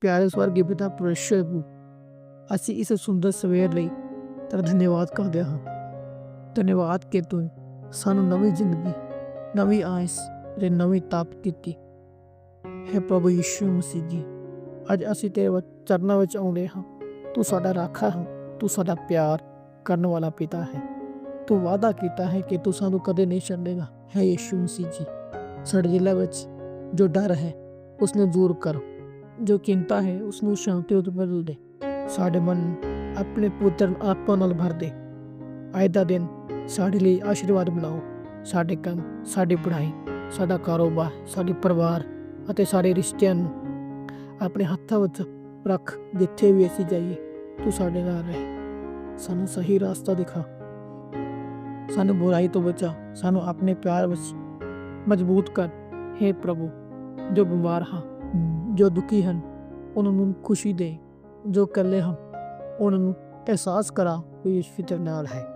ਪਿਆਰੇ ਸਵਰਗੀ ਪਿਤਾ ਪਰਮੇਸ਼ਰ ਅਸੀਂ ਇਸ ਸੁੰਦਰ ਸਵੇਰ ਲਈ ਤੇਰਾ ਧੰਨਵਾਦ ਕਰਦੇ ਹਾਂ। ਧੰਨਵਾਦ ਕਿ ਤੂੰ ਸਾਨੂੰ ਨਵੀਂ ਜ਼ਿੰਦਗੀ, ਨਵੀਂ ਆਇਸ ਤੇ ਨਵੀਂ ਤਾਕਤ ਦਿੱਤੀ। ਹੈ ਪ੍ਰਭੂ ਯਿਸੂ ਮਸੀਹ ਜੀ, ਅੱਜ ਅਸੀਂ ਤੇਰੇ ਚਰਨਾਂ ਵਿੱਚ ਆਉਂਦੇ ਹਾਂ। ਤੂੰ ਸਾਡਾ ਰਾਖਾ ਹੈ, ਤੂੰ ਸਾਡਾ ਪਿਆਰ ਕਰਨ ਵਾਲਾ ਪਿਤਾ ਹੈ। ਤੂੰ ਵਾਅਦਾ ਕੀਤਾ ਹੈ ਕਿ ਤੂੰ ਸਾਨੂੰ ਕਦੇ ਨਹੀਂ ਛੱਡੇਗਾ। ਹੈ ਯਿਸੂ ਮਸੀਹ ਜੀ, ਸਾਡੇ ਦਿਲਾਂ ਵਿੱਚ ਜੋ ਡਰ ਹੈ ਉਸ ਨੂੰ ਦੂਰ ਕਰੋ। ਜੋ ਚਿੰਤਾ ਹੈ ਉਸ ਨੂੰ ਸ਼ਾਂਤੀ ਉਤ ਬਦਲ ਦੇ। ਸਾਡੇ ਮਨ ਆਪਣੇ ਪੁੱਤਰ ਆਤਮਾ ਨਾਲ ਭਰ ਦੇ। ਅੱਜ ਦਾ ਦਿਨ ਸਾਡੇ ਲਈ ਆਸ਼ੀਰਵਾਦ ਬਣਾਓ। ਸਾਡੇ ਕੰਮ, ਸਾਡੀ ਪੜ੍ਹਾਈ, ਸਾਡਾ ਕਾਰੋਬਾਰ, ਸਾਡੇ ਪਰਿਵਾਰ ਅਤੇ ਸਾਡੇ ਰਿਸ਼ਤਿਆਂ ਨੂੰ ਆਪਣੇ ਹੱਥਾਂ ਵਿੱਚ ਰੱਖ, ਜਿੱਥੇ ਵੀ ਅਸੀਂ ਜਾਈਏ, ਤੂੰ ਸਾਡੇ ਨਾਲ ਰਹੇ। ਸਾਨੂੰ ਸਹੀ ਰਸਤਾ ਦਿਖਾ। ਸਾਨੂੰ ਬੁਰਾਈ ਤੋਂ ਬਚਾ। ਸਾਨੂੰ ਆਪਣੇ ਪਿਆਰ ਵਿੱਚ ਮਜ਼ਬੂਤ ਕਰ। हे ਪ੍ਰਭੂ, ਜੋ ਬਿਮਾਰ ਹਨ ਜੋ ਦੁਖੀ ਹਨ, ਉਹਨਾਂ ਨੂੰ ਖੁਸ਼ੀ ਦੇ, ਜੋ ਇਕੱਲੇ ਹਨ, ਉਹਨਾਂ ਨੂੰ ਅਹਿਸਾਸ ਕਰਾ ਕਿ ਯਿਸੂ ਤੇਰੇ ਨਾਲ ਹੈ।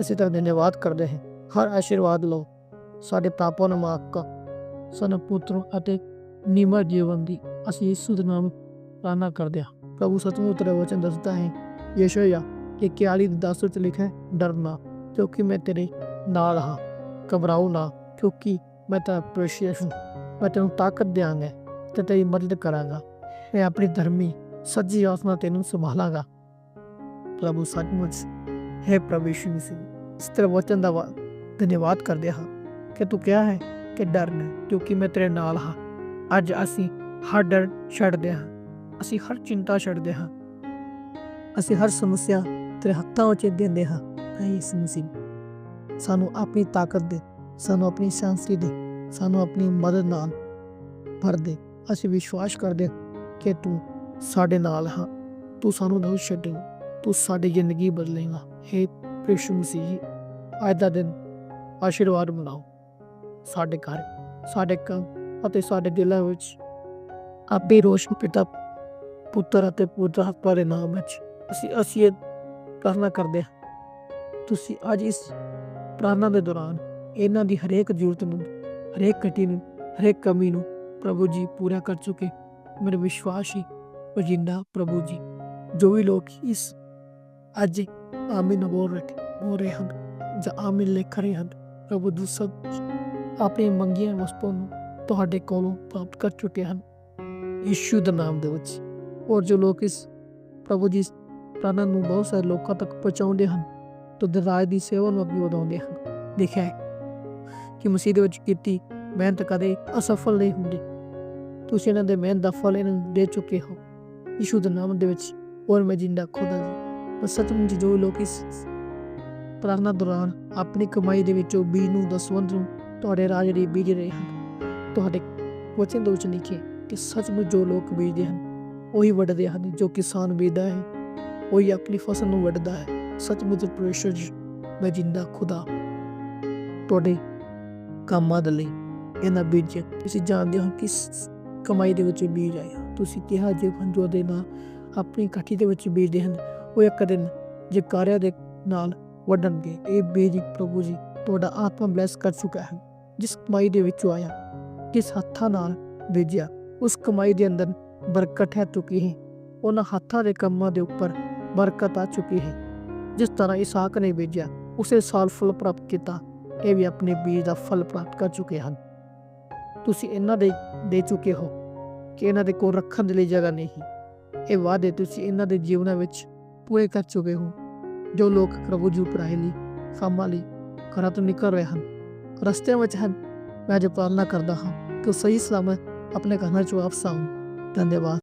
ਅਸੀਂ ਤਾਂ ਧੰਨਵਾਦ ਕਰਦੇ ਹਾਂ। ਹਰ ਆਸ਼ੀਰਵਾਦ ਲਓ। ਸਾਡੇ ਪਾਪਾਂ ਨੂੰ ਮਾਫ ਕਰ। ਸਾਨੂੰ ਪੁੱਤਰ ਅਤੇ ਨਿਮਰ ਜੀਵਨ ਦੀ ਅਸੀਂ ਯਿਸੂ ਦੇ ਨਾਮ ਪ੍ਰਾਰਥਨਾ ਕਰਦੇ ਹਾਂ। ਪ੍ਰਭੂ ਸਤਿਗੁਰੂ ਤੇਰਾ ਵਚਨ ਦੱਸਦਾ ਹੈ, ਯਸ਼ਇਆ ਕਿ 41 ਦੇ 10 ਵਿੱਚ ਲਿਖਿਆ ਡਰਨਾ ਕਿਉਂਕਿ ਮੈਂ ਤੇਰੇ ਨਾਲ ਹਾਂ। ਘਬਰਾਓ ਨਾ, ਕਿਉਂਕਿ ਮੈਂ ਤਾਂ ਪ੍ਰੇਸ਼ੀਅਸ ਹੂੰ। ਮੈਂ ਤੈਨੂੰ ਤਾਕਤ ਦਿਆਂਗਾ। ਤੇ ਤੇਰੀ ਮਦਦ ਕਰਾਂਗਾ। ਮੈਂ ਆਪਣੀ ਧਰਮੀ ਸੱਜੀ ਆਸ ਨਾਲ ਤੈਨੂੰ ਸੰਭਾਲਾਂਗਾ। ਪ੍ਰਭੂ ਸੱਚਮੁੱਚ, ਹੈ ਪ੍ਰਭੂ ਯਿਸੂ ਮਸੀਹ, ਇਸ ਤਰ੍ਹਾਂ ਵਚਨ ਦਾ ਧੰਨਵਾਦ ਕਰਦੇ ਹਾਂ ਕਿ ਤੂੰ ਕਿਹਾ ਹੈ ਕਿ ਡਰ ਨਾ, ਕਿਉਂਕਿ ਮੈਂ ਤੇਰੇ ਨਾਲ ਹਾਂ। ਅੱਜ ਅਸੀਂ ਹਰ ਡਰ ਛੱਡਦੇ ਹਾਂ। ਅਸੀਂ ਹਰ ਚਿੰਤਾ ਛੱਡਦੇ ਹਾਂ। ਅਸੀਂ ਹਰ ਸਮੱਸਿਆ ਤੇਰੇ ਹੱਥਾਂ ਵਿੱਚ ਦਿੰਦੇ ਹਾਂ। ਹੈ ਯਿਸੂ ਮਸੀਹ, ਸਾਨੂੰ ਆਪਣੀ ਤਾਕਤ ਦੇ, ਸਾਨੂੰ ਆਪਣੀ ਸ਼ਾਂਤੀ ਦੇ, ਸਾਨੂੰ ਆਪਣੀ ਮਦਦ ਨਾਲ ਭਰ ਦੇ। ਅਸੀਂ ਵਿਸ਼ਵਾਸ ਕਰਦੇ ਹਾਂ ਕਿ ਤੂੰ ਸਾਡੇ ਨਾਲ ਹਾਂ। ਤੂੰ ਸਾਨੂੰ ਨਹੀਂ ਛੱਡੇਗਾ ਤੂੰ ਸਾਡੀ ਜ਼ਿੰਦਗੀ ਬਦਲੇਗਾ ਹੈ ਪ੍ਰੇਸ਼ੂ ਮਸੀਹ ਜੀ, ਅੱਜ ਦਾ ਦਿਨ ਆਸ਼ੀਰਵਾਦ ਬਣਾਓ ਸਾਡੇ ਘਰ ਸਾਡੇ ਕੰਮ ਅਤੇ ਸਾਡੇ ਦਿਲਾਂ ਵਿੱਚ ਆਪੇ ਰੋਸ਼ਨ ਪਿਤਾ ਪੁੱਤਰ ਅਤੇ ਪੁੱਤਰ ਹੱਥਾਂ ਦੇ ਨਾਮ ਵਿੱਚ ਅਸੀਂ ਅਸੀਂ ਇਹ ਪ੍ਰਾਰਥਨਾ ਕਰਦੇ ਹਾਂ। ਤੁਸੀਂ ਅੱਜ ਇਸ ਪ੍ਰਾਰਥਨਾ ਦੇ ਦੌਰਾਨ ਇਹਨਾਂ ਦੀ ਹਰੇਕ ਜ਼ਰੂਰਤ ਨੂੰ ਹਰੇਕ ਘਟੀ ਨੂੰ ਹਰੇਕ ਕਮੀ ਨੂੰ ਪ੍ਰਭੂ ਜੀ ਪੂਰਾ ਕਰ ਚੁੱਕੇ ਮੇਰੇ ਵਿਸ਼ਵਾਸ ਹੀ ਵਜਿੰਦਾ ਪ੍ਰਭੂ ਜੀ ਜੋ ਵੀ ਲੋਕ ਇਸ ਅੱਜ ਆਮੀਨ ਬੋਲ ਰਹੇ ਬੋਲ ਰਹੇ ਹਨ ਜਾਂ ਆਮੀਨ ਲਿਖ ਰਹੇ ਹਨ ਪ੍ਰਭੂ ਦੂਸਰ ਆਪਣੀ ਮੰਗੀਆਂ ਵਸਤੂਆਂ ਨੂੰ ਤੁਹਾਡੇ ਕੋਲੋਂ ਪ੍ਰਾਪਤ ਕਰ ਚੁੱਕੇ ਹਨ ਯਿਸੂ ਦੇ ਨਾਮ ਦੇ ਵਿੱਚ ਔਰ ਜੋ ਲੋਕ ਇਸ ਪ੍ਰਭੂ ਜੀ ਪ੍ਰਾਰਥਨਾ ਨੂੰ ਬਹੁਤ ਸਾਰੇ ਲੋਕਾਂ ਤੱਕ ਪਹੁੰਚਾਉਂਦੇ ਹਨ ਤਾਂ ਦਰਾਜ ਦੀ ਸੇਵਾ ਨੂੰ ਅੱਗੇ ਵਧਾਉਂਦੇ ਹਨ ਦੇਖਿਆ ਹੈ ਕਿ ਮਸੀਹ ਦੇ ਵਿੱਚ ਕੀਤੀ ਮਿਹਨਤ ਕਦੇ ਅਸਫਲ ਨਹੀਂ ਹੁੰਦੀ। ਤੁਸੀਂ ਇਹਨਾਂ ਦੇ ਮਿਹਨਤ ਦਾ ਫਲ ਇਹਨਾਂ ਨੂੰ ਦੇ ਚੁੱਕੇ ਹੋ। ਯਿਸੂ ਦੇ ਨਾਮ ਦੇ ਵਿੱਚ ਔਰ ਮੈਂ ਜਿੰਦਾ ਖੁਦਾ ਜੀ। ਬਸ ਸੱਚਮੁੱਚ ਜੋ ਲੋਕ ਇਸ ਪ੍ਰਾਰਥਨਾ ਦੌਰਾਨ ਆਪਣੀ ਕਮਾਈ ਦੇ ਵਿੱਚੋਂ ਬੀਜ ਨੂੰ ਦਸਵੰਦ ਨੂੰ ਤੁਹਾਡੇ ਰਾਜ ਲਈ ਬੀਜ ਰਹੇ ਹਨ, ਤੁਹਾਡੇ ਵਚਨ ਦੇ ਵਿੱਚ ਲਿਖੇ ਕਿ ਸੱਚਮੁੱਚ ਜੋ ਲੋਕ ਬੀਜਦੇ ਹਨ, ਉਹੀ ਵੱਢਦੇ ਹਨ, ਜੋ ਕਿਸਾਨ ਬੀਜਦਾ ਹੈ, ਉਹੀ ਆਪਣੀ ਫਸਲ ਨੂੰ ਵੱਢਦਾ ਹੈ। ਸੱਚਮੁੱਚ ਪ੍ਰੇਸ਼ਰ ਮੈਂ ਜਿੰਦਾ ਖੁਦਾ। ਤੁਹਾਡੇ ਕੰਮਾਂ ਦੇ ਲਈ ਇਹਨਾਂ ਬੀਜ ਤੁਸੀਂ ਜਾਣਦੇ ਹੋ ਕਿ ਕਮਾਈ ਦੇ ਵਿੱਚ ਬੀਜ ਆਇਆ ਤੁਸੀਂ ਕਿਹਾ ਜੇ ਜੋ ਦੇ ਨਾਲ ਆਪਣੀ ਕਾਠੀ ਦੇ ਵਿੱਚ ਬੀਜਦੇ ਹਨ, ਉਹ ਇੱਕ ਦਿਨ ਜੇ ਕਾਰਿਆ ਦੇ ਨਾਲ ਵੱਢਣਗੇ। ਇਹ ਬੀਜ ਪ੍ਰਭੂ ਜੀ ਤੁਹਾਡਾ ਆਤਮਾ ਬਲੈਸ ਕਰ ਚੁੱਕਾ ਹੈ, ਜਿਸ ਕਮਾਈ ਦੇ ਵਿੱਚੋਂ ਆਇਆ, ਕਿਸ ਹੱਥਾਂ ਨਾਲ ਬੀਜਿਆ। ਉਸ ਕਮਾਈ ਦੇ ਅੰਦਰ ਬਰਕਤ ਹੈ ਚੁੱਕੀ ਹੈ। ਉਹਨਾਂ ਹੱਥਾਂ ਦੇ ਕੰਮਾਂ ਦੇ ਉੱਪਰ ਬਰਕਤ ਆ ਚੁੱਕੀ ਹੈ। ਜਿਸ ਤਰ੍ਹਾਂ ਇਸਾਕ ਨੇ ਬੀਜਿਆ, ਉਸੇ ਸਾਲ ਫਲ ਪ੍ਰਾਪਤ ਕੀਤਾ, ਇਹ ਵੀ ਆਪਣੇ ਬੀਜ ਦਾ ਫਲ ਪ੍ਰਾਪਤ ਕਰ ਚੁੱਕੇ ਹਨ। ਤੁਸੀਂ ਇਹਨਾਂ ਦੇ ਦੇ ਚੁੱਕੇ ਹੋ ਕਿ ਇਹਨਾਂ ਦੇ ਕੋਲ ਰੱਖਣ ਦੇ ਲਈ ਜਗ੍ਹਾ ਨਹੀਂ। ਇਹ ਵਾਅਦੇ ਤੁਸੀਂ ਇਹਨਾਂ ਦੇ ਜੀਵਨਾਂ ਵਿੱਚ ਪੂਰੇ ਕਰ ਚੁੱਕੇ ਹੋ, ਜੋ ਲੋਕ ਪ੍ਰਭੂ ਜੀ ਪੜਾਈ ਲਈ ਕੰਮਾਂ ਲਈ ਘਰਾਂ ਤੋਂ ਨਿਕਲ ਰਹੇ ਹਨ, ਰਸਤਿਆਂ ਵਿੱਚ ਹਨ। ਮੈਂ ਅੱਜ ਪ੍ਰਾਰਥਨਾ ਕਰਦਾ ਹਾਂ ਕਿ ਉਹ ਸਹੀ ਸਲਾਮਤ ਆਪਣੇ ਘਰਾਂ 'ਚ ਵਾਪਸ ਆਉਂ ਧੰਨਵਾਦ।